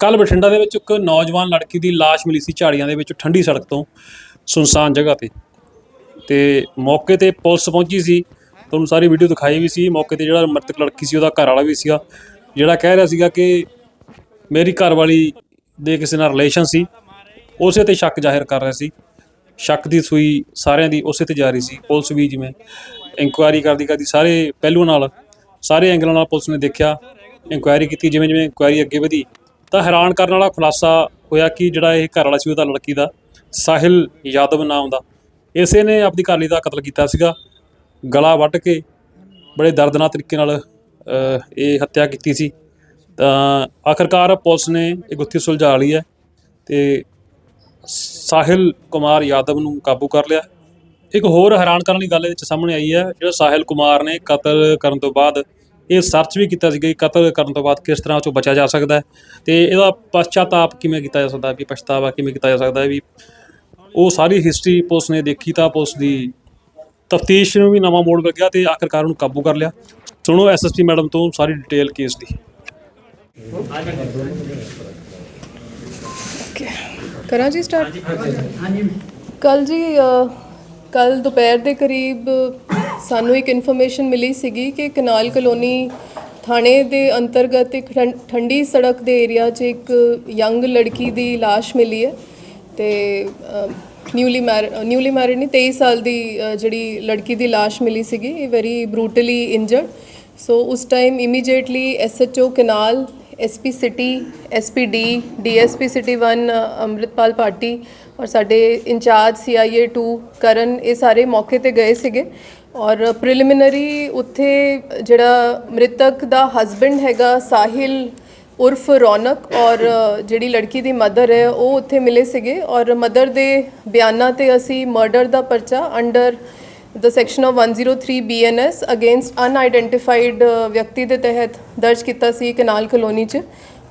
ਕੱਲ ਬਠਿੰਡਾ ਦੇ ਵਿੱਚ ਇੱਕ ਨੌਜਵਾਨ ਲੜਕੀ ਦੀ ਲਾਸ਼ ਮਿਲੀ ਸੀ ਝਾੜੀਆਂ ਦੇ ਵਿੱਚ ਠੰਡੀ ਸੜਕ ਤੋਂ ਸੁਨਸਾਨ ਜਗ੍ਹਾ ਤੇ। ਤੇ ਮੌਕੇ ਤੇ ਪੁਲਿਸ ਪਹੁੰਚੀ ਸੀ। ਤੁਹਾਨੂੰ ਸਾਰੀ ਵੀਡੀਓ ਦਿਖਾਈ ਵੀ ਸੀ। ਮੌਕੇ ਤੇ ਜਿਹੜਾ ਮ੍ਰਿਤਕ ਲੜਕੀ ਸੀ, ਉਹਦਾ ਘਰ ਵਾਲਾ ਵੀ ਸੀਗਾ। ਜਿਹੜਾ ਕਹਿ ਰਿਹਾ ਸੀਗਾ ਕਿ ਮੇਰੀ ਘਰਵਾਲੀ ਦੇ ਕਿਸੇ ਨਾਲ ਰਿਲੇਸ਼ਨ ਸੀ। ਉਸੇ ਤੇ ਸ਼ੱਕ ਜ਼ਾਹਿਰ ਕਰ ਰਿਹਾ ਸੀ। ਸ਼ੱਕ ਦੀ ਸੂਈ ਸਾਰਿਆਂ ਦੀ ਉਸੇ ਤੇ ਜਾ ਰਹੀ ਸੀ। ਪੁਲਿਸ ਵੀ ਜਿਵੇਂ ਇਨਕੁਆਇਰੀ ਕਰਦੀ ਕਰਦੀ ਸਾਰੇ ਪਹਿਲੂਆਂ ਨਾਲ, ਸਾਰੇ ਐਂਗਲਾਂ ਨਾਲ ਪੁਲਿਸ ਨੇ ਦੇਖਿਆ। ਇਨਕੁਆਇਰੀ ਕੀਤੀ ਜਿਵੇਂ ਜਿਵੇਂ ਇਨਕੁਆਇਰੀ ਅੱਗੇ ਵਧੀ ਤਾਂ ਹੈਰਾਨ ਕਰਨ ਵਾਲਾ ਖੁਲਾਸਾ ਹੋਇਆ ਕਿ ਜਿਹੜਾ ਇਹ ਘਰ ਵਾਲਾ ਸੀ ਉਹਦਾ ਲੜਕੀ ਦਾ, ਸਾਹਿਲ ਯਾਦਵ ਨਾਮ ਦਾ। ਇਸੇ ਨੇ ਆਪਣੀ ਘਰਵਾਲੀ ਦਾ ਕਤਲ ਕੀਤਾ ਸੀਗਾ। ਗਲਾ ਵੱਢ ਕੇ ਬੜੇ ਦਰਦਨਾਕ ਤਰੀਕੇ ਨਾਲ ਇਹ ਹੱਤਿਆ ਕੀਤੀ ਸੀ। ਤਾਂ ਆਖਰਕਾਰ ਪੁਲਿਸ ਨੇ ਇਹ ਗੁੱਥੀ ਸੁਲਝਾ ਲਈ ਹੈ ਤੇ ਸਾਹਿਲ ਕੁਮਾਰ ਯਾਦਵ ਨੂੰ ਕਾਬੂ ਕਰ ਲਿਆ। ਇੱਕ ਹੋਰ ਹੈਰਾਨ ਕਰਨ ਵਾਲੀ ਗੱਲ ਇਹਦੇ ਵਿੱਚ ਸਾਹਮਣੇ ਆਈ ਹੈ। ਜਿਹੜਾ ਸਾਹਿਲ ਕੁਮਾਰ ਨੇ ਕਤਲ ਕਰਨ ਤੋਂ ਬਾਅਦ ਇਹ ਸਰਚ ਵੀ ਕੀਤਾ ਸੀਗਾ ਕਿ ਕਤਲ ਕਰਨ ਤੋਂ ਬਾਅਦ ਕਿਸ ਤਰ੍ਹਾਂ ਉਹ ਚੋਂ ਬਚਿਆ ਜਾ ਸਕਦਾ ਹੈ। ਤੇ ਇਹਦਾ ਪਛਤਾਤਾਪ ਕਿਵੇਂ ਕੀਤਾ ਜਾ ਸਕਦਾ ਹੈ ਵੀ ਪਛਤਾਵਾ ਕਿਵੇਂ ਕੀਤਾ ਜਾ ਸਕਦਾ ਹੈ ਵੀ ਉਹ ਸਾਰੀ ਹਿਸਟਰੀ ਪੁਲਿਸ ਨੇ ਦੇਖੀ ਤਾਂ ਪੁਲਿਸ ਦੀ ਤਫਤੀਸ਼ ਨੂੰ ਵੀ ਨਵਾਂ ਮੋੜ ਮਿਲ ਗਿਆ ਤੇ ਆਖਰਕਾਰ ਉਹਨੂੰ ਕਾਬੂ ਕਰ ਲਿਆ। ਸੁਣੋ ਐਸਐਸਪੀ ਮੈਡਮ ਤੋਂ ਸਾਰੀ ਡਿਟੇਲ ਕੇਸ ਦੀ। ਕਰਾਂ ਜੀ ਸਟਾਰਟ ਕੱਲ ਜੀ ਕੱਲ ਦੁਪਹਿਰ ਦੇ ਕਰੀਬ ਸਾਨੂੰ ਇੱਕ ਇਨਫੋਰਮੇਸ਼ਨ ਮਿਲੀ ਸੀਗੀ ਕਿ ਕਨਾਲ ਕਲੋਨੀ ਥਾਣੇ ਦੇ ਅੰਤਰਗਤ ਇੱਕ ਠੰ- ਠੰਡੀ ਸੜਕ ਦੇ ਏਰੀਆ 'ਚ ਇੱਕ ਯੰਗ ਲੜਕੀ ਦੀ ਲਾਸ਼ ਮਿਲੀ ਹੈ ਤੇ ਨਿਊਲੀ ਮੈਰ, ਨਿਊਲੀ ਮੈਰਿਡ ਨਹੀਂ 23 ਸਾਲ ਦੀ ਜਿਹੜੀ ਲੜਕੀ ਦੀ ਲਾਸ਼ ਮਿਲੀ ਸੀਗੀ, ਇਹ ਵੈਰੀ ਬਰੂਟਲੀ ਇੰਜਰਡ ਸੋ ਉਸ time immediately SHO canal SP city SP D DSP city 1 Amritpal party ਔਰ ਸਾਡੇ ਇੰਚਾਰਜ ਸੀਆਈਏ 2 ਕਰਨ, ਇਹ ਸਾਰੇ ਮੌਕੇ ਤੇ ਗਏ ਸੀਗੇ। ਔਰ ਪ੍ਰੀਲਿਮਿਨਰੀ ਉੱਥੇ ਜਿਹੜਾ ਮ੍ਰਿਤਕ ਦਾ ਹਸਬੰਡ ਹੈਗਾ ਸਾਹਿਲ ਉਰਫ ਰੌਨਕ ਔਰ ਜਿਹੜੀ ਲੜਕੀ ਦੀ ਮਦਰ ਹੈ ਉਹ ਉੱਥੇ ਮਿਲੇ ਸੀਗੇ ਔਰ ਮਦਰ ਦੇ ਬਿਆਨਾਂ ਤੇ ਅਸੀਂ ਮਰਡਰ ਦਾ ਪਰਚਾ under the section of 103 BNS against unidentified uh, ਵਿਅਕਤੀ ਦੇ ਤਹਿਤ ਦਰਜ ਕੀਤਾ ਸੀ ਕਨਾਲ ਕਲੋਨੀ ਚ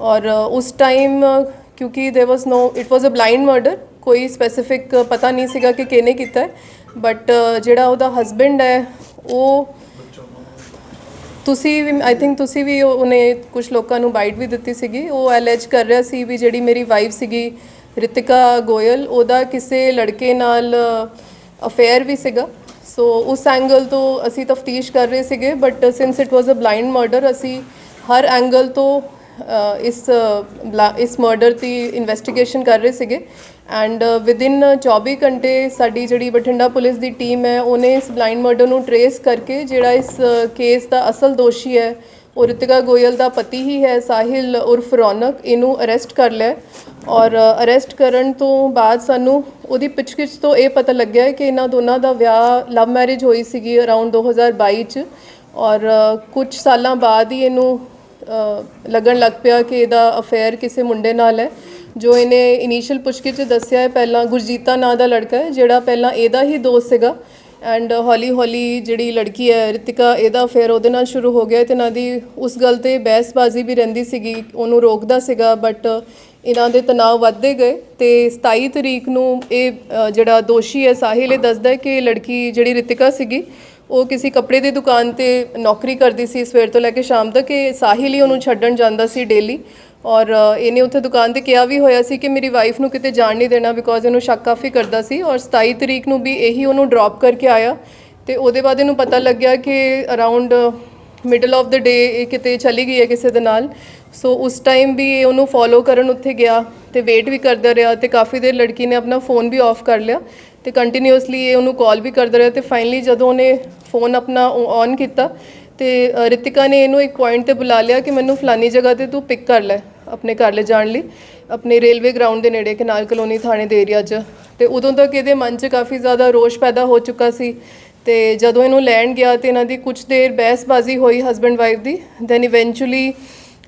ਔਰ ਉਸ ਟਾਈਮ ਕਿਉਂਕਿ there was no it was a blind murder ਕੋਈ ਸਪੈਸੀਫਿਕ ਪਤਾ ਨਹੀਂ ਸੀਗਾ ਕਿ ਕਿਹਨੇ ਕੀਤਾ ਬਟ uh, ਜਿਹੜਾ ਉਹਦਾ ਹਸਬੰਡ ਹੈ, ਉਹ ਤੁਸੀਂ ਵੀ ਆਈ ਥਿੰਕ ਤੁਸੀਂ ਵੀ ਉਹਨੇ ਕੁਝ ਲੋਕਾਂ ਨੂੰ ਬਾਈਟ ਵੀ ਦਿੱਤੀ ਸੀਗੀ। ਉਹ ਅਲੈਜ ਕਰ ਰਿਹਾ ਸੀ ਵੀ ਜਿਹੜੀ ਮੇਰੀ ਵਾਈਫ ਸੀਗੀ, ਰਿਤਿਕਾ ਗੋਇਲ, ਉਹਦਾ ਕਿਸੇ ਲੜਕੇ ਨਾਲ ਅਫੇਅਰ ਵੀ ਸੀਗਾ। ਸੋ ਉਸ ਐਂਗਲ ਤੋਂ ਅਸੀਂ ਤਫਤੀਸ਼ ਕਰ ਰਹੇ ਸੀਗੇ but since it was a blind murder ਅਸੀਂ ਹਰ ਐਂਗਲ ਤੋਂ ਇਸ ਬਲਾ- ਇਸ ਮਰਡਰ ਦੀ ਇਨਵੈਸਟੀਗੇਸ਼ਨ ਕਰ ਰਹੇ ਸੀਗੇ। ਐਂਡ ਵਿਦਿਨ 24 ਘੰਟੇ ਸਾਡੀ ਜਿਹੜੀ ਬਠਿੰਡਾ ਪੁਲਿਸ ਦੀ ਟੀਮ ਹੈ, ਉਹਨੇ ਇਸ ਬਲਾਈਂਡ ਮਰਡਰ ਨੂੰ ਟਰੇਸ ਕਰਕੇ ਜਿਹੜਾ ਇਸ ਕੇਸ ਦਾ ਅਸਲ ਦੋਸ਼ੀ ਹੈ, ਉਹ ਰਿਤਿਕਾ ਗੋਇਲ ਦਾ ਪਤੀ ਹੀ ਹੈ, ਸਾਹਿਲ ਉਰਫ ਰੌਨਕ ਇਹਨੂੰ ਅਰੈਸਟ ਕਰ ਲਿਆ। ਔਰ ਅਰੈਸਟ ਕਰਨ ਤੋਂ ਬਾਅਦ ਸਾਨੂੰ ਉਹਦੀ ਪੁੱਛਗਿੱਛ ਤੋਂ ਇਹ ਪਤਾ ਲੱਗਿਆ ਕਿ ਇਹਨਾਂ ਦੋਨਾਂ ਦਾ ਵਿਆਹ ਲਵ ਮੈਰਿਜ ਹੋਈ ਸੀਗੀ ਅਰਾਊਂਡ 2022 ਚ। ਔਰ ਕੁਝ ਸਾਲਾਂ ਬਾਅਦ ਹੀ ਇਹਨੂੰ ਲੱਗਣ ਲੱਗ ਪਿਆ ਕਿ ਇਹਦਾ ਅਫੇਅਰ ਕਿਸੇ ਮੁੰਡੇ ਨਾਲ ਹੈ, ਜੋ ਇਹਨੇ ਇਨੀਸ਼ੀਅਲ ਪੁੱਛਗਿੱਛ 'ਚ ਦੱਸਿਆ ਹੈ, ਪਹਿਲਾਂ ਗੁਰਜੀਤਾ ਨਾਂ ਦਾ ਲੜਕਾ ਹੈ, ਜਿਹੜਾ ਪਹਿਲਾਂ ਇਹਦਾ ਹੀ ਦੋਸਤ ਸੀਗਾ ਐਂਡ ਹੌਲੀ ਹੌਲੀ ਜਿਹੜੀ ਲੜਕੀ ਹੈ, ਰਿਤਿਕਾ, ਇਹਦਾ ਅਫੇਅਰ ਉਹਦੇ ਨਾਲ ਸ਼ੁਰੂ ਹੋ ਗਿਆ ਤੇ ਇਹਨਾਂ ਦੀ ਉਸ ਗੱਲ ਤੇ ਬਹਿਸਬਾਜ਼ੀ ਵੀ ਰਹਿੰਦੀ ਸੀਗੀ, ਉਹਨੂੰ ਰੋਕਦਾ ਸੀਗਾ ਬਟ ਇਹਨਾਂ ਦੇ ਤਣਾਅ ਵੱਧਦੇ ਗਏ ਤੇ 27 ਤਰੀਕ ਨੂੰ ਇਹ ਜਿਹੜਾ ਦੋਸ਼ੀ ਹੈ, ਸਾਹਿਲ, ਇਹ ਦੱਸਦਾ ਕਿ ਲੜਕੀ ਜਿਹੜੀ ਰਿਤਿਕਾ ਸੀਗੀ ਉਹ ਕਿਸੇ ਕੱਪੜੇ ਦੀ ਦੁਕਾਨ ਤੇ ਨੌਕਰੀ ਕਰਦੀ ਸੀ ਸਵੇਰ ਤੋਂ ਲੈ ਕੇ ਸ਼ਾਮ ਤੱਕ, ਇਹ ਸਾਹਿਲ ਹੀ ਉਹਨੂੰ ਛੱਡਣ ਜਾਂਦਾ ਸੀ ਡੇਲੀ ਔਰ ਇਹਨੇ ਉੱਥੇ ਦੁਕਾਨ ਤੇ ਕਿਹਾ ਵੀ ਹੋਇਆ ਸੀ ਕਿ ਮੇਰੀ ਵਾਈਫ ਨੂੰ ਕਿਤੇ ਜਾਣ ਨਹੀਂ ਦੇਣਾ ਬਿਕੋਜ਼ ਇਹਨੂੰ ਸ਼ੱਕ ਕਾਫੀ ਕਰਦਾ ਸੀ ਔਰ 27 ਤਰੀਕ ਨੂੰ ਵੀ ਇਹੀ ਉਹਨੂੰ ਡ੍ਰੌਪ ਕਰਕੇ ਆਇਆ ਤੇ ਉਹਦੇ ਬਾਅਦ ਇਹਨੂੰ ਪਤਾ ਲੱਗਿਆ ਕਿ around middle of the day ਇਹ ਕਿਤੇ ਚਲੀ ਗਈ ਹੈ ਕਿਸੇ ਦੇ ਨਾਲ। ਸੋ ਉਸ ਟਾਈਮ ਵੀ ਇਹ ਉਹਨੂੰ ਫੋਲੋ ਕਰਨ ਉੱਥੇ ਗਿਆ ਤੇ ਵੇਟ ਵੀ ਕਰਦਾ ਰਿਹਾ ਤੇ ਕਾਫੀ ਦੇਰ ਲੜਕੀ ਨੇ ਆਪਣਾ ਫੋਨ ਵੀ ਆਫ ਕਰ ਲਿਆ। ਤੇ ਕੰਟੀਨਿਊਸਲੀ ਇਹ ਉਹਨੂੰ ਕਾਲ ਵੀ ਕਰਦਾ ਰਿਹਾ ਤੇ ਫਾਈਨਲੀ ਜਦੋਂ ਉਹਨੇ ਫੋਨ ਆਪਣਾ ਔਨ ਕੀਤਾ ਤੇ ਅ, ਰਿਤਿਕਾ ਨੇ ਇਹਨੂੰ ਇੱਕ ਪੁਆਇੰਟ ਤੇ ਬੁਲਾ ਲਿਆ ਕਿ ਮੈਨੂੰ ਫਲਾਨੀ ਜਗ੍ਹਾ ਤੇ ਤੂੰ ਪਿਕ ਕਰ ਲੈ ਆਪਣੇ ਘਰ ਲੈ ਜਾਣ ਲਈ ਆਪਣੇ ਰੇਲਵੇ ਗਰਾਊਂਡ ਦੇ ਨੇੜੇ ਕਨਾਲ ਕਲੋਨੀ ਥਾਣੇ ਦੇ ਏਰੀਆ 'ਚ। ਤੇ ਉਦੋਂ ਤੱਕ ਇਹਦੇ ਮਨ 'ਚ ਕਾਫੀ ਜ਼ਿਆਦਾ ਰੋਸ਼ ਪੈਦਾ ਹੋ ਚੁੱਕਾ ਸੀ ਤੇ ਜਦੋਂ ਇਹਨੂੰ ਲੈਣ ਗਿਆ ਤੇ ਇਹਨਾਂ ਦੀ ਕੁਝ ਦੇਰ ਬਹਿਸਬਾਜ਼ੀ ਹੋਈ ਹਸਬੰਡ ਵਾਈਫ ਦੀ ਦੈਨ ਇਵੈਂਚੁਅਲੀ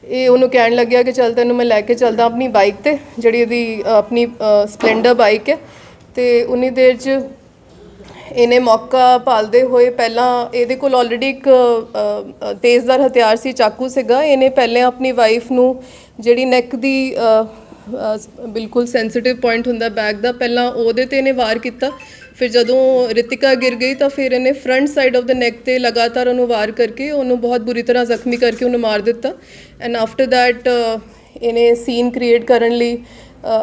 ਇਹ ਉਹਨੂੰ ਕਹਿਣ ਲੱਗਿਆ ਕਿ ਚੱਲ ਤੈਨੂੰ ਮੈਂ ਲੈ ਕੇ ਚੱਲਦਾ ਆਪਣੀ ਬਾਈਕ ਤੇ ਜਿਹੜੀ ਇਹਦੀ ਅ, ਆਪਣੀ ਸਪਲੈਂਡਰ ਬਾਈਕ ਹੈ। ਤੇ ਉਨੀ ਦੇਰ 'ਚ ਇਹਨੇ ਮੌਕਾ ਭਾਲਦੇ ਹੋਏ ਪਹਿਲਾਂ ਇਹਦੇ ਕੋਲ ਆਲਰੇਡੀ ਇੱਕ ਤੇਜ਼ਦਾਰ ਹਥਿਆਰ ਸੀ, ਚਾਕੂ ਸੀਗਾ। ਇਹਨੇ ਪਹਿਲੇ ਆਪਣੀ ਵਾਈਫ ਨੂੰ ਜਿਹੜੀ ਨੈਕ ਦੀ ਬਿਲਕੁਲ ਸੈਂਸਿਟਿਵ ਪੁਆਇੰਟ ਹੁੰਦਾ ਬੈਕ ਦਾ, ਪਹਿਲਾਂ ਉਹਦੇ ਤੇ ਇਹਨੇ ਵਾਰ ਕੀਤਾ। ਫਿਰ ਜਦੋਂ ਰਿਤਿਕਾ ਗਿਰ ਗਈ ਤਾਂ ਫਿਰ ਇਹਨੇ front side of the neck ਤੇ ਲਗਾਤਾਰ ਉਹਨੂੰ ਵਾਰ ਕਰਕੇ ਉਹਨੂੰ ਬਹੁਤ ਬੁਰੀ ਤਰ੍ਹਾਂ ਜ਼ਖਮੀ ਕਰਕੇ ਉਹਨੂੰ ਮਾਰ ਦਿੱਤਾ। ਐਂਡ ਆਫਟਰ ਥੈਟ ਇਹਨੇ ਸੀਨ ਕ੍ਰੀਏਟ ਕਰਨ ਲਈ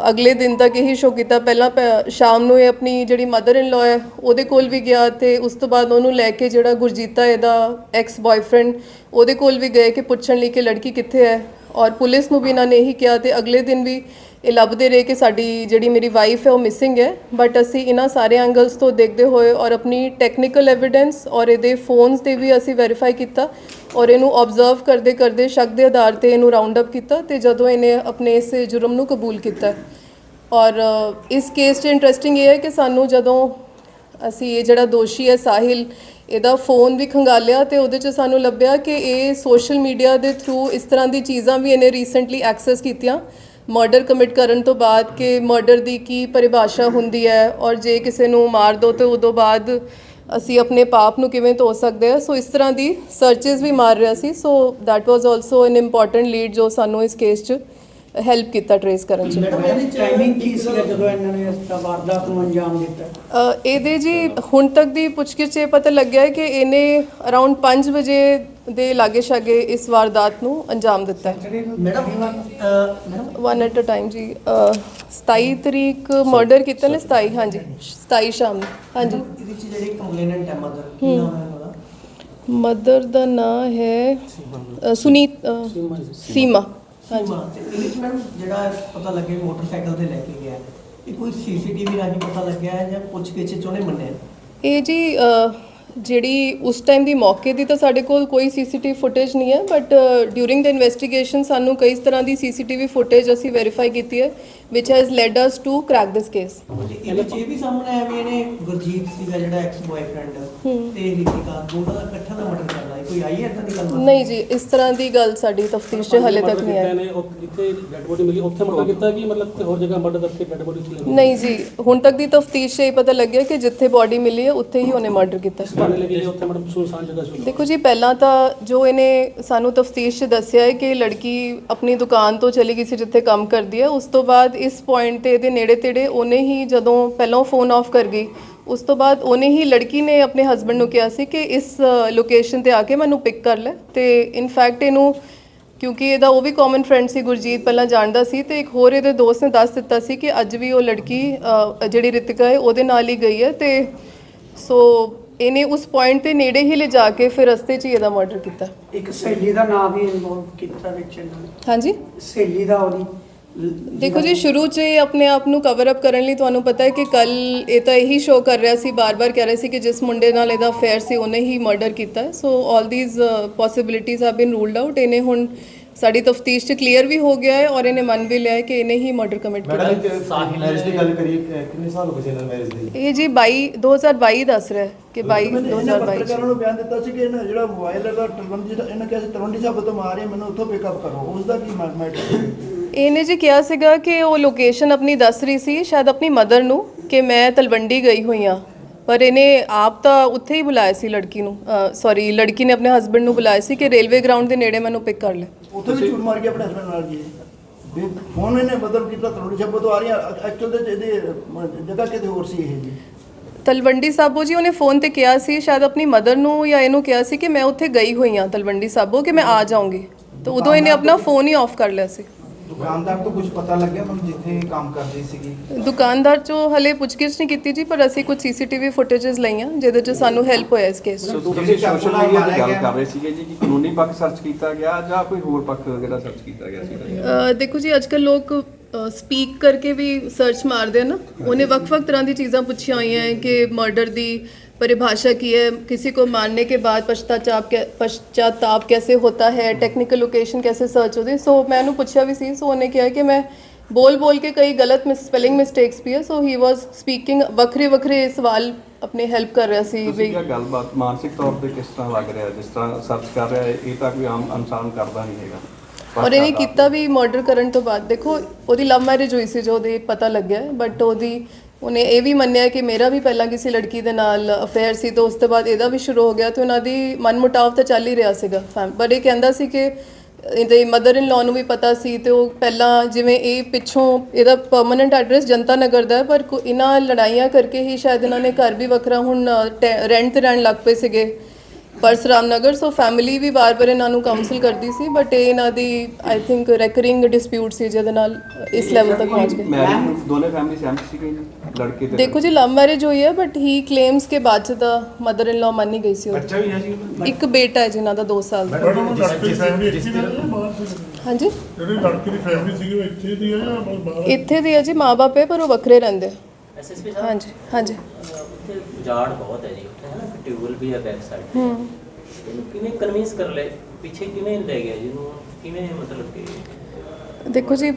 ਅਗਲੇ ਦਿਨ ਤੱਕ ਇਹੀ ਸ਼ੋ ਕੀਤਾ। ਪਹਿਲਾਂ ਪ- ਸ਼ਾਮ ਨੂੰ ਇਹ ਆਪਣੀ ਜਿਹੜੀ ਮਦਰ ਇਨ ਲਾ ਹੈ, ਉਹਦੇ ਕੋਲ ਵੀ ਗਿਆ ਤੇ ਉਸ ਤੋਂ ਬਾਅਦ ਉਹਨੂੰ ਲੈ ਕੇ ਜਿਹੜਾ ਗੁਰਜੀਤਾ ਇਹਦਾ ਐਕਸ ਬॉयਫ੍ਰੈਂਡ ਉਹਦੇ ਕੋਲ ਵੀ ਗਏ ਕਿ ਪੁੱਛਣ ਲਈ ਕਿ ਲੜਕੀ ਕਿੱਥੇ ਹੈ। ਔਰ ਪੁਲਿਸ ਨੂੰ ਵੀ ਇਹਨਾਂ ਨੇ ਇਹੀ ਕਿਹਾ ਤੇ ਅਗਲੇ ਦਿਨ ਵੀ ਇਹ ਲੱਭਦੇ ਰਹੇ ਕਿ ਸਾਡੀ ਜਿਹੜੀ ਮੇਰੀ ਵਾਈਫ ਹੈ ਉਹ ਮਿਸਿੰਗ ਹੈ ਬਟ ਅਸੀਂ ਇਹਨਾਂ ਸਾਰੇ ਐਂਗਲਸ ਤੋਂ ਦੇਖਦੇ ਹੋਏ ਔਰ ਆਪਣੀ ਟੈਕਨੀਕਲ ਐਵੀਡੈਂਸ ਔਰ ਇਹਦੇ ਫੋਨਸ ਤੇ ਵੀ ਅਸੀਂ ਵੈਰੀਫਾਈ ਕੀਤਾ ਔਰ ਇਹਨੂੰ ਆਬਜ਼ਰਵ ਕਰਦੇ ਕਰਦੇ ਸ਼ੱਕ ਦੇ ਆਧਾਰ ਤੇ ਇਹਨੂੰ ਰਾਉਂਡ ਅਪ ਕੀਤਾ ਤੇ ਜਦੋਂ ਇਹਨੇ ਆਪਣੇ ਇਸ ਜੁਰਮ ਨੂੰ ਕਬੂਲ ਕੀਤਾ। ਔਰ ਇਸ ਕੇਸ 'ਚ ਇੰਟਰਸਟਿੰਗ ਇਹ ਹੈ ਕਿ ਸਾਨੂੰ ਜਦੋਂ ਅਸੀਂ ਇਹ ਜਿਹੜਾ ਦੋਸ਼ੀ ਹੈ ਸਾਹਿਲ, ਇਹਦਾ ਫੋਨ ਵੀ ਖੰਗਾਲਿਆ ਤੇ ਉਹਦੇ 'ਚ ਸਾਨੂੰ ਲੱਭਿਆ ਕਿ ਇਹ ਸੋਸ਼ਲ ਮੀਡੀਆ ਦੇ ਥਰੂ ਇਸ ਤਰ੍ਹਾਂ ਦੀ ਚੀਜ਼ਾਂ ਵੀ ਇਹਨੇ ਰੀਸੈਂਟਲੀ ਐਕਸੈਸ ਕੀਤੀਆਂ। ਮਰਡਰ ਕਮਿਟ ਕਰਨ ਤੋਂ ਬਾਅਦ ਕਿ ਮਰਡਰ ਦੀ ਕੀ ਪਰਿਭਾਸ਼ਾ ਹੁੰਦੀ ਹੈ ਔਰ ਜੇ ਕਿਸੇ ਨੂੰ ਮਾਰ ਦੋ ਤੇ ਉਦੋਂ ਬਾਅਦ ਅਸੀਂ ਆਪਣੇ ਪਾਪ ਨੂੰ ਕਿਵੇਂ ਧੋ ਸਕਦੇ ਹਾਂ। ਸੋ ਇਸ ਤਰ੍ਹਾਂ ਦੀ ਸਰਚਸ ਵੀ ਮਾਰ ਰਿਹਾ ਸੀ। So that was also an important lead ਜੋ ਸਾਨੂੰ ਇਸ ਕੇਸ 'ਚ ਹੈਲਪ ਕੀਤਾ ਟਰੇਸ ਕਰਨ 'ਚ। ਮੈਡਮ ਇਹਦੀ ਟਾਈਮਿੰਗ ਕੀ ਸੀਗਾ ਜਦੋਂ ਇਹਨਾਂ ਨੇ ਇਸ ਦਾ ਵਾਰਦਾਤ ਨੂੰ ਅੰਜਾਮ ਦਿੱਤਾ? ਅ, ਇਹਦੇ ਜੀ ਹੁਣ ਤੱਕ ਦੀ ਪੁੱਛਗਿੱਛ 'ਚ ਇਹ ਪਤਾ ਲੱਗਿਆ ਹੈ ਕਿ ਇਹਨੇ ਅਰਾਊਂਡ 5 ਵਜੇ ਦੇ ਲਾਗੇ ਛਾਗੇ ਇਸ ਵਾਰਦਾਤ ਨੂੰ ਅੰਜਾਮ ਦਿੱਤਾ ਹੈ। Madam uh, madam? One at a time ਜੀ ਅ, 27 ਤਰੀਕ ਮਰਡਰ ਕੀਤਾ ਨੇ 27 ਹਾਂਜੀ 27 ਸ਼ਾਮ ਨੂੰ ਹਾਂਜੀ। ਇਹਦੇ ਚ ਜਿਹੜੀ ਕੰਪਲੇਨੈਂਟ ਹੈ ਮਦਰ ਕੀ ਨਾਮ ਹੈ ਉਹਦਾ? ਮਦਰ ਦਾ ਨਾਂ ਹੈ ਅ, ਸੁਨੀਤ ਅ, ਸੀਮਾ। ਸੀਮਾ। ਤੇ ਇਹਦੇ ਚ ਮੈਡਮ ਜਿਹੜਾ ਪਤਾ ਲੱਗੇ ਮੋਟਰਸਾਈਕਲ ਤੇ ਲੈ ਕੇ ਗਿਆ ਇਹ ਕੋਈ ਸੀਸੀਟੀਵੀ ਰਾਹੀਂ ਪਤਾ ਲੱਗਿਆ ਹੈ ਜਾਂ ਪੁੱਛ ਗਿੱਛ ਚ ਉਹਨੇ ਮੰਨਿਆ? ਇਹ ਜੀ ਅ, ਜਿਹੜੀ ਉਸ ਟਾਈਮ ਦੀ ਮੌਕੇ ਦੀ ਤਾਂ ਸਾਡੇ ਕੋਲ ਕੋਈ ਸੀਸੀਟੀਵੀ ਫੁਟੇਜ ਨਹੀਂ ਹੈ ਬਟ ਡਿਊਰਿੰਗ ਦ ਇਨਵੈਸਟੀਗੇਸ਼ਨ ਸਾਨੂੰ ਕਈ ਤਰ੍ਹਾਂ ਦੀ ਸੀਸੀਟੀਵੀ ਫੁਟੇਜ ਅਸੀਂ ਵੈਰੀਫਾਈ ਕੀਤੀ ਹੈ which has led us to crack this case ਤੇ ਇਹਦੇ ਚ ਇਹ ਵੀ ਸਾਹਮਣੇ ਆਇਆ ਵੀ ਇਹਨੇ ਗੁਰਜੀਤ ਸੀਗਾ ਜਿਹੜਾ ਐਕਸ ਬॉयਫ੍ਰੈਂਡ ਤੇ ਰਿਤਿਕਾ ਦੋਨਾਂ ਦਾ ਇਕੱਠਾ ਦਾ ਮਰਡਰ ਕਰਦਾ ਹੈ ਕੋਈ ਆਈ ਹੈ ਇਦਾਂ ਦੀ ਗੱਲ ਨਹੀਂ ਜੀ ਇਸ ਤਰ੍ਹਾਂ ਦੀ ਗੱਲ ਸਾਡੀ ਤਫਤੀਸ਼ 'ਚ ਹਲੇ ਤੱਕ ਨਹੀਂ ਆਈ। ਨੇ ਉਹ ਜਿੱਥੇ ਡੈਡ ਬੋਡੀ ਮਿਲੀ ਉੱਥੇ ਮਰਡਰ ਕੀਤਾ ਕਿ ਮਤਲਬ ਕਿ ਹੋਰ ਜਗ੍ਹਾ ਮਰਡਰ ਕਰਕੇ ਡੈਡ ਬੋਡੀ ਚਲੇ ਨਹੀਂ ਜੀ ਹੁਣ ਤੱਕ ਦੀ ਤਫਤੀਸ਼ 'ਚ ਇਹ ਪਤਾ ਲੱਗਿਆ ਕਿ ਜਿੱਥੇ ਬਾਡੀ ਮਿਲੀ ਹੈ ਉੱਥੇ ਹੀ ਉਹਨੇ ਮਰਡਰ ਕੀਤਾ। ਥਾਣੇ ਲੈ ਕੇ ਗਏ ਉੱਥੇ ਮਤਲਬ ਸੁਨਸਾਨ ਜਗ੍ਹਾ ਸੀ ਦੇਖੋ ਜੀ ਪਹਿਲਾਂ ਤਾਂ ਜੋ ਇਹਨੇ ਸਾਨੂੰ ਤਫਤੀਸ਼ 'ਚ ਦੱਸਿਆ ਹੈ ਕਿ ਲੜਕੀ ਆਪਣੀ ਦੁਕਾਨ ਤੋਂ ਚਲੀ ਗਈ ਸੀ ਜਿੱਥੇ ਕੰਮ ਕਰਦੀ ਹੈ ਉਸ ਤੋਂ ਬਾਅਦ ਇਸ ਪੁਆਇੰਟ ਤੇ ਇਹਦੇ ਨੇੜੇ ਤੇੜੇ ਉਹਨੇ ਹੀ ਜਦੋਂ ਪਹਿਲਾਂ ਫੋਨ ਆਫ ਕਰ ਗਈ ਉਸ ਤੋਂ ਬਾਅਦ ਉਹਨੇ ਹੀ ਲੜਕੀ ਨੇ ਆਪਣੇ ਹਸਬੰਡ ਨੂੰ ਕਿਹਾ ਸੀ ਕਿ ਇਸ ਲੋਕੇਸ਼ਨ ਤੇ ਆ ਕੇ ਮੈਨੂੰ ਪਿਕ ਕਰ ਲੈ। ਤੇ ਇਨਫੈਕਟ ਇਹਨੂੰ ਕਿਉਂਕਿ ਇਹਦਾ ਉਹ ਵੀ ਕਾਮਨ ਫਰੈਂਡ ਸੀ ਗੁਰਜੀਤ ਪਹਿਲਾਂ ਜਾਣਦਾ ਸੀ ਤੇ ਇੱਕ ਹੋਰ ਇਹਦੇ ਦੋਸਤ ਨੇ ਦੱਸ ਦਿੱਤਾ ਸੀ ਕਿ ਅੱਜ ਵੀ ਉਹ ਲੜਕੀ ਜਿਹੜੀ ਰਿਤਿਕਾ ਹੈ ਉਹਦੇ ਨਾਲ ਹੀ ਗਈ ਹੈ ਤੇ ਸੋ ਇਹਨੇ ਉਸ ਪੁਆਇੰਟ ਤੇ ਨੇੜੇ ਹੀ ਲਿਜਾ ਕੇ ਫਿਰ ਰਸਤੇ 'ਚ ਹੀ ਇਹਦਾ ਮਰਡਰ ਕੀਤਾ। ਇੱਕ ਸਹੇਲੀ ਦਾ ਨਾਮ ਵੀ ਇਨਵੋਲਵ ਕੀਤਾ ਵਿੱਚ ਇਹਨਾਂ ਨੇ। ਹਾਂਜੀ? ਸਹੇਲੀ ਦਾ ਉਹਦੀ ਦੇਖੋ ਜੀ, ਸ਼ੁਰੂ 'ਚ ਇਹ ਆਪਣੇ ਆਪ ਨੂੰ ਕਵਰ ਅਪ ਕਰਨ ਲਈ ਤੁਹਾਨੂੰ ਪਤਾ ਹੈ ਕਿ ਕੱਲ ਇਹ ਤਾਂ ਇਹੀ ਸ਼ੋਅ ਕਰ ਰਿਹਾ ਸੀ, ਬਾਰ-ਬਾਰ ਕਹਿ ਰਿਹਾ ਸੀ ਕਿ ਜਿਸ ਮੁੰਡੇ ਨਾਲ ਇਹਦਾ ਅਫੇਅਰ ਸੀ, ਉਹਨੇ ਹੀ ਮਰਡਰ ਕੀਤਾ so 올 these possibilities have been ruled out ਇਹਨੇ ਹੁਣ ਸਾਡੀ ਤਫਤੀਸ਼ 'ਚ ਕਲੀਅਰ ਵੀ ਹੋ ਗਿਆ ਹੈ ਔਰ ਇਹਨੇ ਮੰਨ ਵੀ ਲਿਆ ਹੈ ਕਿ ਇਹਨੇ ਹੀ ਮਰਡਰ ਕਮਿਟ ਕੀਤਾ। ਮੈਡਮ ਮੈਰਿਜ ਦੀ ਗੱਲ ਕਰੀਏ ਕਿ- ਕਿੰਨੇ ਸਾਲ ਹੋ ਗਏ ਸੀ ਇਹਨਾਂ ਮੈਰਿਜ ਦੇ? ਇਹ ਜੀ 22 2022 ਦੱਸ ਰਿਹਾ ਹੈ ਕਿ 22 ਇਹਨੇ 2022 'ਚ। ਪੱਤਰਕਾਰਾਂ ਨੂੰ ਬਿਆਨ ਦਿੱਤਾ ਸੀ ਕਿ ਇਹਨਾਂ ਜਿਹੜਾ ਮੋਬਾਈਲ ਹੈਗਾ ਤਲਵੰਡੀ ਦਾ ਇਹਨਾਂ ਕਿਹਾ ਸੀ ਤਲਵੰਡੀ ਸਾਹਿਬ ਤੋਂ ਮਾਰ ਰਿਹਾ ਮੈਨੂੰ ਉੱਥੋਂ ਪਿਕਅਪ ਕਰੋ। ਉਸ ਦਾ ਕੀ ਮੈਟਰ ਇਹਨੇ ਜੀ ਕਿਹਾ ਸੀਗਾ ਕਿ ਉਹ ਲੋਕੇਸ਼ਨ ਆਪਣੀ ਦੱਸ ਰਹੀ ਸੀ ਸ਼ਾਇਦ ਆਪਣੀ ਮਦਰ ਨੂੰ ਕਿ ਮੈਂ ਤਲਵੰਡੀ ਗਈ ਹੋਈ ਆ ਪਰ ਇਹਨੇ ਆਪ ਤਾਂ ਉੱਥੇ ਹੀ ਬੁਲਾਇਆ ਸੀ ਲੜਕੀ ਨੂੰ ਸੌਰੀ ਲੜਕੀ ਨੇ ਆਪਣੇ ਹਸਬੰਡ ਨੂੰ ਬੁਲਾਇਆ ਸੀ ਕਿ ਰੇਲਵੇ ਗਰਾਊਂਡ ਦੇ ਨੇੜੇ ਮੈਨੂੰ ਪਿਕ ਕਰ ਲੈ। ਉੱਥੇ ਵੀ ਝੂਠ ਮਾਰ ਕੇ ਆਪਣੇ ਹਸਬੰਡ ਨਾਲ ਜੀ। ਵੀ ਫੋਨ ਇਹਨੇ ਬਦਲ ਕੀਤਾ ਤਲਵੰਡੀ ਸਾਹਿਬ ਤੋਂ ਆ ਰਹੀਆਂ ਐਕਚੁਅਲ ਦੇ ਇਹਦੇ ਜਗ੍ਹਾ ਕਿਤੇ ਹੋਰ ਸੀ ਇਹ ਜੀ। ਤਲਵੰਡੀ ਸਾਬੋ ਜੀ ਉਹਨੇ ਫੋਨ ਤੇ ਕਿਹਾ ਸੀ ਸ਼ਾਇਦ ਆਪਣੀ ਮਦਰ ਨੂੰ ਜਾਂ ਇਹਨੂੰ ਕਿਹਾ ਸੀ ਕਿ ਮੈਂ ਉੱਥੇ ਗਈ ਹੋਈ ਆ ਤਲਵੰਡੀ ਸਾਬੋ ਕਿ ਮੈਂ ਆ ਜਾਊਂਗੀ। ਤਾਂ ਉਦੋਂ ਇਹਨੇ ਆਪਣਾ ਫੋਨ ਹੀ ਆਫ ਕਰ ਲਿਆ ਸੀ। ਦੁਕਾਨਦਾਰ ਤੋਂ ਕੁਝ ਪਤਾ ਲੱਗਿਆ ਮੈਨੂੰ ਜਿੱਥੇ ਕੰਮ ਕਰਦੀ ਸੀਗੀ? ਦੁਕਾਨਦਾਰ ਚੋਂ ਹਲੇ ਪੁੱਛਗਿੱਛ ਨਹੀਂ ਕੀਤੀ ਜੀ ਪਰ ਅਸੀਂ ਕੁਝ ਸੀਸੀਟੀਵੀ ਫੁਟੇजेस ਲਈਆਂ ਜਿਹਦੇ 'ਚ ਸਾਨੂੰ ਹੈਲਪ ਹੋਇਆ ਇਸ ਕੇਸ 'ਚ। ਸੋ ਤੁਸੀਂ ਸੋਸ਼ਲ ਮੀਡੀਆ ਦੀ ਗੱਲ ਕਰ ਰਹੇ ਸੀਗੇ ਜੀ ਕਿ ਕਾਨੂੰਨੀ ਪੱਖ ਸਰਚ ਕੀਤਾ ਗਿਆ ਜਾਂ ਕੋਈ ਹੋਰ ਪੱਖ ਜਿਹੜਾ ਸਰਚ ਕੀਤਾ ਗਿਆ ਸੀ? ਅ, ਦੇਖੋ ਜੀ ਅੱਜਕੱਲ ਲੋਕ ਸਪੀਕ ਕਰਕੇ ਵੀ ਸਰਚ ਮਾਰਦੇ ਆ ਨਾ। ਉਹਨੇ ਵੱਖ-ਵੱਖ ਤਰ੍ਹਾਂ ਦੀ ਚੀਜ਼ਾਂ ਪੁੱਛੀਆਂ ਹੋਈਆਂ ਹੈ ਕਿ ਮਰਡਰ ਦੀ परिभाषा की है किसी को मारने के बाद पश्चाताप कै- पश्चाताप कैसे होता है टेक्निकल लोकेशन कैसे सर्च होती है सो मैं ਉਹਨੂੰ ਪੁੱਛਿਆ ਵੀ ਸੀ ਸੋ ਉਹਨੇ ਕਿਹਾ ਕਿ ਮੈਂ ਬੋਲ ਬੋਲ ਕੇ ਕਈ ਗਲਤ ਸਪੈਲਿੰਗ ਮਿਸਟੇਕਸ ਵੀ ਹੈ ਸੋ ਹੀ ਵਾਸ ਸਪੀਕਿੰਗ ਵੱਖਰੇ ਵੱਖਰੇ ਸਵਾਲ ਆਪਣੇ ਹੈਲਪ ਕਰ ਰਿਹਾ ਸੀ ਤੁਸੀਂ ਵੀ ਕਿਹਾ ਗੱਲਬਾਤ ਮਾਨਸਿਕ ਤੌਰ ਤੇ ਕਿਸ ਤਰ੍ਹਾਂ ਲੱਗ ਰਿਹਾ ਜਿਸ ਤਰ੍ਹਾਂ ਸਰਚ ਕਰ ਰਿਹਾ ਹੈ ਇਹ ਤਾਂ ਕੋਈ ਆਮ ਇਨਸਾਨ ਕਰਦਾ ਨਹੀਂ ਹੈਗਾ ਔਰ ਇਹਨੇ ਕੀਤਾ ਵੀ ਮਰਡਰ ਕਰਨ ਤੋਂ ਬਾਅਦ ਦੇਖੋ ਉਹਦੀ ਲਵ ਮੈਰਿਜ ਹੋਈ ਸੀ ਜੋ ਉਹਦੇ ਪਤਾ ਲੱਗਿਆ ਬਟ ਉਹਦੀ ਉਹਨੇ ਇਹ ਵੀ ਮੰਨਿਆ ਕਿ ਮੇਰਾ ਵੀ ਪਹਿਲਾਂ ਕਿਸੇ ਲੜਕੀ ਦੇ ਨਾਲ ਅਫੇਅਰ ਸੀ ਤਾਂ ਉਸ ਤੋਂ ਬਾਅਦ ਇਹਦਾ ਵੀ ਸ਼ੁਰੂ ਹੋ ਗਿਆ ਤੇ ਉਹਨਾਂ ਦੀ ਮਨਮੁਟਾਵ ਤਾਂ ਚੱਲ ਹੀ ਰਿਹਾ ਸੀਗਾ ਫੈਮ ਪਰ ਇਹ ਕਹਿੰਦਾ ਸੀ ਕਿ ਇਹਦੇ ਮਦਰ ਇਨ ਲਾ ਨੂੰ ਵੀ ਪਤਾ ਸੀ ਤੇ ਉਹ ਪਹਿਲਾਂ ਜਿਵੇਂ ਇਹ ਪਿੱਛੋਂ ਇਹਦਾ ਪਰਮਨੈਂਟ ਐਡਰੈਸ ਜਨਤਾ ਨਗਰ ਦਾ ਹੈ, ਪਰ ਕੋ- ਇਹਨਾਂ ਲੜਾਈਆਂ ਕਰਕੇ ਹੀ ਸ਼ਾਇਦ ਇਹਨਾਂ ਨੇ ਘਰ ਵੀ ਵੱਖਰਾ ਹੁਣ ਰੈਂਟ ਤੇ ਰਹਿਣ ਲੱਗ ਪਏ ਸੀਗੇ। ਪਰਸਰਾਮ ਨਗਰ ਸੋ ਫੈਮਿਲੀ ਵੀ ਵਾਰ-ਵਾਰ ਇਹਨਾਂ ਨੂੰ ਕਾਉਂਸਲ ਕਰਦੀ ਸੀ ਬਟ ਇਹ ਇਹਨਾਂ ਦੀ ਆਈ ਥਿੰਕ ਰੈਕਰਿੰਗ ਡਿਸਪਿਊਟ ਸੀ ਜਿਹਦੇ ਨਾਲ ਇਸ ਲੈਵਲ ਤੱਕ ਪਹੁੰਚ ਗਏ। ਮੈਰਿਜ ਦੋਨੇ ਫੈਮਿਲੀ ਸਹਿਮਤ ਸੀਗੇ ਜੀ ਲੜਕੇ ਤੇ ਦੇਖੋ ਜੀ ਲਵ ਮੈਰਿਜ ਹੋਈ ਹੈ ਬਟ ਹੀ ਕਲੇਮਸ ਕੇ ਬਾਅਦ 'ਚ ਦਾ ਮਦਰ ਇਨ ਲਾ ਮੰਨੀ ਗਈ ਸੀ ਬੱਚਾ ਵੀ ਹੈ ਜੀ। ਇੱਕ ਬੇਟਾ ਹੈ ਜਿਨ੍ਹਾਂ ਦਾ 2 ਸਾਲ ਦਾ। ਮੈਡਮ ਉਹ ਲੜਕੀ ਦੀ ਫੈਮਿਲੀ ਇੱਥੇ ਦੀ ਹੈ ਜਾਂ ਬਾਹਰ ਦੀ? ਹੈ? ਹਾਂਜੀ? ਜਿਹੜੀ ਲੜਕੀ ਦੀ ਫੈਮਿਲੀ ਸੀਗੀ ਉਹ ਇੱਥੇ ਦੀ ਹੈ ਜਾਂ ਬਾਹਰ? ਇੱਥੇ ਦੀ ਹੈ ਜੀ ਮਾਪੇ ਪਰ ਉਹ ਵੱਖਰੇ ਰਹਿੰਦੇ। ਐਸਐਸਪੀ ਹਾਂਜੀ ਹਾਂਜੀ। ਉੱਥੇ ਉਜਾੜ ਬਹੁਤ ਹੈ ਜੀ ਉੱਥੇ ਹੈ ਨਾ ਟਿਊਬਲ ਵੀ ਹੈ ਬੈਕ ਸਾਈਡ ਹੂੰ। ਕਿਵੇਂ ਕਨਵਿੰਸ ਕਰ ਲੈ ਪਿੱਛੇ ਕਿਵੇਂ ਲੈ ਗਿਆ ਜਿਹਨੂੰ ਕਿਵੇਂ ਮਤਲਬ ਕਿ ਦੇਖੋ ਜੀ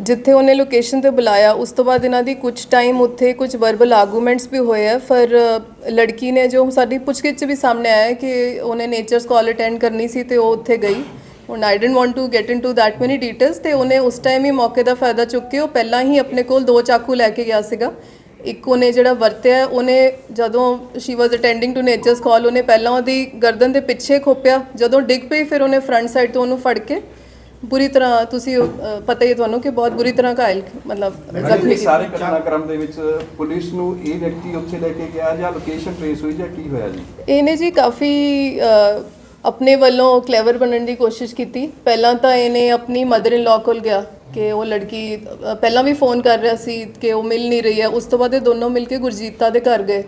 ਜਿੱਥੇ ਉਹਨੇ ਲੋਕੇਸ਼ਨ ਤੇ ਬੁਲਾਇਆ ਉਸ ਤੋਂ ਬਾਅਦ ਇਹਨਾਂ ਦੀ ਕੁਝ ਟਾਈਮ ਉੱਥੇ ਕੁਝ ਵਰਬਲ ਆਰਗੂਮੈਂਟਸ ਵੀ ਹੋਏ ਆ। ਫਿਰ ਅ, ਲੜਕੀ ਨੇ ਜੋ ਸਾਡੀ ਪੁੱਛਗਿੱਛ 'ਚ ਵੀ ਸਾਹਮਣੇ ਆਇਆ ਕਿ ਉਹਨੇ ਨੇਚਰਸ ਕਾਲ ਅਟੈਂਡ ਕਰਨੀ ਸੀ ਤੇ ਉਹ ਉੱਥੇ ਗਈ। ਹੁਣ I don't want to get into that many details ਤੇ ਉਹਨੇ ਉਸ ਟਾਈਮ ਹੀ ਮੌਕੇ ਦਾ ਫਾਇਦਾ ਚੁੱਕ ਕੇ ਉਹ ਪਹਿਲਾਂ ਹੀ ਆਪਣੇ ਕੋਲ ਦੋ ਚਾਕੂ ਲੈ ਕੇ ਗਿਆ ਸੀਗਾ। ਇੱਕ ਉਹਨੇ ਜਿਹੜਾ ਵਰਤਿਆ ਉਹਨੇ ਜਦੋਂ she was attending to nature's call ਉਹਨੇ ਪਹਿਲਾਂ ਉਹਦੀ ਗਰਦਨ ਦੇ ਪਿੱਛੇ ਖੋਪਿਆ ਜਦੋਂ ਡਿੱਗ ਪਈ ਫਿਰ ਉਹਨੇ ਫਰੰਟ ਸਾਈਡ ਤੋਂ ਉਹਨੂੰ ਫੜ ਕੇ ਬੁਰੀ ਤਰ੍ਹਾਂ ਤੁਸੀਂ ਅਹ, ਪਤਾ ਹੀ ਹੈ ਤੁਹਾਨੂੰ ਕਿ ਬਹੁਤ ਬੁਰੀ ਤਰ੍ਹਾਂ ਘਾਇਲ ਮਤਲਬ ਜ਼ਖਮੀ ਕੀਤਾ ਸਾਰੇ ਘਟਨਾਕ੍ਰਮ ਦੇ ਵਿੱਚ ਪੁਲਿਸ ਨੂੰ ਇਹ ਵਿਅਕਤੀ ਉੱਥੇ ਲੈ ਕੇ ਗਿਆ ਜਾਂ ਲੋਕੇਸ਼ਨ ਟ੍ਰੇਸ ਹੋਈ ਜਾਂ ਕੀ ਹੋਇਆ ਜੀ? ਇਹਨੇ ਜੀ ਕਾਫੀ ਆਪਣੇ ਵੱਲੋਂ ਕਲੇਵਰ ਬਣਨ ਦੀ ਕੋਸ਼ਿਸ਼ ਕੀਤੀ। ਪਹਿਲਾਂ ਤਾਂ ਇਹਨੇ ਆਪਣੀ ਮਦਰ ਇਨ ਲਾ ਕੋਲ ਗਿਆ। ਕਿ ਉਹ ਲੜਕੀ ਅਹ, ਪਹਿਲਾਂ ਵੀ ਫੋਨ ਕਰ ਰਿਹਾ ਸੀ ਕਿ ਉਹ ਮਿਲ ਨਹੀਂ ਰਹੀ ਹੈ। ਉਸ ਤੋਂ ਬਾਅਦ ਇਹ ਦੋਨੋਂ ਮਿਲ ਕੇ ਗੁਰਜੀਤਾ ਦੇ ਘਰ ਗਏ।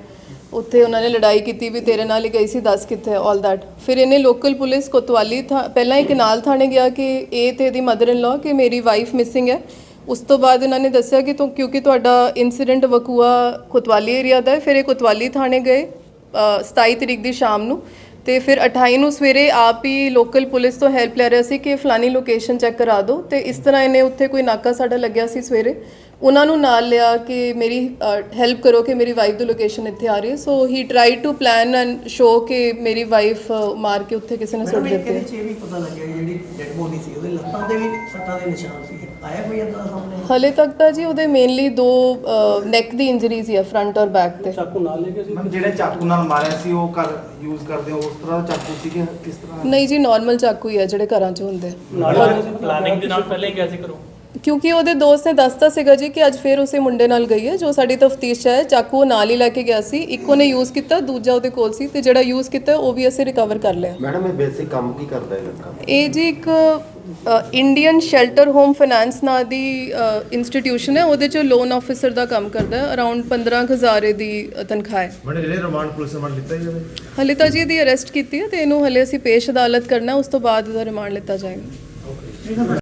ਉੱਥੇ ਉਹਨਾਂ ਨੇ ਲੜਾਈ ਕੀਤੀ ਵੀ ਤੇਰੇ ਨਾਲ ਹੀ ਗਈ ਸੀ ਦੱਸ ਕਿੱਥੇ ਆਲ ਦੈਟ ਫਿਰ ਇਹਨੇ ਲੋਕਲ ਪੁਲਿਸ ਕੋਤਵਾਲੀ ਥਾ ਪਹਿਲਾਂ ਇੱਕ ਨਾਲ ਥਾਣੇ ਗਿਆ ਕਿ ਇਹ ਤੇ ਇਹਦੀ ਮਦਰ ਇਨ ਲਾ ਕਿ ਮੇਰੀ ਵਾਈਫ ਮਿਸਿੰਗ ਹੈ। ਉਸ ਤੋਂ ਬਾਅਦ ਇਹਨਾਂ ਨੇ ਦੱਸਿਆ ਕਿ ਤੁ ਕਿਉਂਕਿ ਤੁਹਾਡਾ ਇਨਸੀਡੈਂਟ ਵਕੂਆ ਕੋਤਵਾਲੀ ਏਰੀਆ ਦਾ ਹੈ ਫਿਰ ਇਹ ਕੋਤਵਾਲੀ ਥਾਣੇ ਗਏ ਅ, 27 ਤਰੀਕ ਦੀ ਸ਼ਾਮ ਨੂੰ। ਤੇ ਫਿਰ 28 ਨੂੰ ਸਵੇਰੇ ਆਪ ਹੀ ਲੋਕਲ ਪੁਲਿਸ ਤੋਂ ਹੈਲਪ ਲੈ ਰਿਹਾ ਸੀ ਕਿ ਫਲਾਨੀ ਲੋਕੇਸ਼ਨ ਚੈੱਕ ਕਰਾ ਦਿਓ ਤੇ ਇਸ ਤਰ੍ਹਾਂ ਇਹਨੇ ਉੱਥੇ ਕੋਈ ਨਾਕਾ ਸਾਡਾ ਲੱਗਿਆ ਸੀ ਸਵੇਰੇ। ਉਹਨਾਂ ਨੂੰ ਨਾਲ ਲਿਆ ਕਿ ਮੇਰੀ ਹੈਲਪ ਕਰੋ ਕਿ ਮੇਰੀ ਵਾਈਫ ਦੀ ਲੋਕੇਸ਼ਨ ਇੱਥੇ ਆ ਰਹੀ ਹੈ। So he try to plan and show ਕਿ ਮੇਰੀ ਵਾਈਫ ਮਾਰ ਕੇ ਉੱਥੇ ਕਿਸੇ ਨੇ ਸੁੱਟ ਦਿੱਤੀ। ਕਿਹਦੇ ਚ ਇਹ ਵੀ ਪਤਾ ਲੱਗਿਆ ਕਿ ਜਿਹੜੀ ਡੈਡ ਬੋਡੀ ਸੀ ਉਹਦੇ ਲੱਤਾਂ ਤੇ ਵੀ ਸੱਟਾਂ ਦੇ ਨਿਸ਼ਾਨ ਸੀ। ਆਇਆ ਕੋਈ ਏਦਾਂ ਸਾਹਮਣੇ? ਹਲੇ ਤੱਕ ਤਾਂ ਜੀ ਉਹਦੇ ਮੇਨਲੀ ਦੋ ਨੈਕ ਦੀ ਇੰਜਰੀਜ਼ ਹੀ ਆ ਫਰੰਟ ਔਰ ਬੈਕ ਤੇ। ਚਾਕੂ ਨਾਲ ਲੈ ਕੇ ਸੀ? ਮੈਮ ਜਿਹੜੇ ਚਾਕੂ ਨਾਲ ਮਾਰਿਆ ਸੀ ਉਹ ਘਰ ਯੂਜ਼ ਕਰਦੇ ਹੋ? ਉਸ ਤਰ੍ਹਾਂ ਦਾ ਚਾਕੂ ਸੀਗੇ ਕਿਸ ਤਰ੍ਹਾਂ? ਨਹੀਂ ਜੀ ਨਾਰਮਲ ਚਾਕੂ ਹੀ ਆ ਜਿਹੜੇ ਘਰਾਂ 'ਚ ਹੁੰਦੇ। ਪਲਾਨਿੰਗ ਦੇ ਨਾਲ ਪਹਿਲਾਂ ਹੀ ਗਿਆ ਸੀ ਕਰੋ। ਕਿਉਂਕਿ ਉਹਦੇ ਦੋਸਤ ਨੇ ਦੱਸਤਾ ਸੀਗਾ ਜੀ ਕਿ ਅੱਜ ਫੇਰ ਉਸੇ ਮੁੰਡੇ ਨਾਲ ਗਈ ਹੈ ਜੋ ਸਾਡੀ ਤਫਤੀਸ਼ ਹੈ। ਚਾਕੂ ਉਹ ਨਾਲ ਹੀ ਲੈ ਕੇ ਗਿਆ ਸੀ। ਇੱਕ ਉਹਨੇ ਯੂਜ਼ ਕੀਤਾ ਦੂਜਾ ਉਹਦੇ ਕੋਲ ਸੀ ਤੇ ਜਿਹੜਾ ਯੂਜ਼ ਕੀਤਾ ਉਹ ਵੀ ਅਸੀਂ ਰਿਕਵਰ ਕਰ ਲਿਆ। ਮੈਡਮ ਇਹ ਬੇਸਿਕ ਕੰਮ ਕੀ ਕਰਦਾ ਹੈ ਲੜਕਾ? ਇਹ ਜੀ ਇੱਕ ਇੰਡੀਅਨ ਸ਼ੈਲਟਰ ਹੋਮ ਫਾਈਨਾਂਸ ਨਾਂ ਦੀ ਇੰਸਟੀਟਿਊਸ਼ਨ ਹੈ। ਉਹਦੇ 'ਚ ਲੋਨ ਆਫੀਸਰ ਦਾ ਕੰਮ ਕਰਦਾ ਹੈ। ਅਰਾਊਂਡ 15000 ਦੀ ਤਨਖਾਹ ਹੈ। ਮੈਡਮ ਜਿਹੜੇ ਰਿਮਾਂਡ ਪੁਲਿਸ ਰਿਮਾਂਡ ਲਿੱਤਾ ਹੀ ਜਾਵੇ ਹਲੇ ਤਾਂ ਜੀ ਇਹਦੀ ਅਰੈਸਟ ਕੀਤੀ ਹੈ ਤੇ ਇਹਨੂੰ ਹਲੇ ਅਸੀਂ ਪੇਸ਼ ਅਦਾਲਤ ਕਰਨਾ ਉਸ ਤੋਂ ਬਾਅਦ ਇਹਦਾ ਰਿਮਾਂਡ ਲਿੱਤਾ ਜਾਏਗਾ।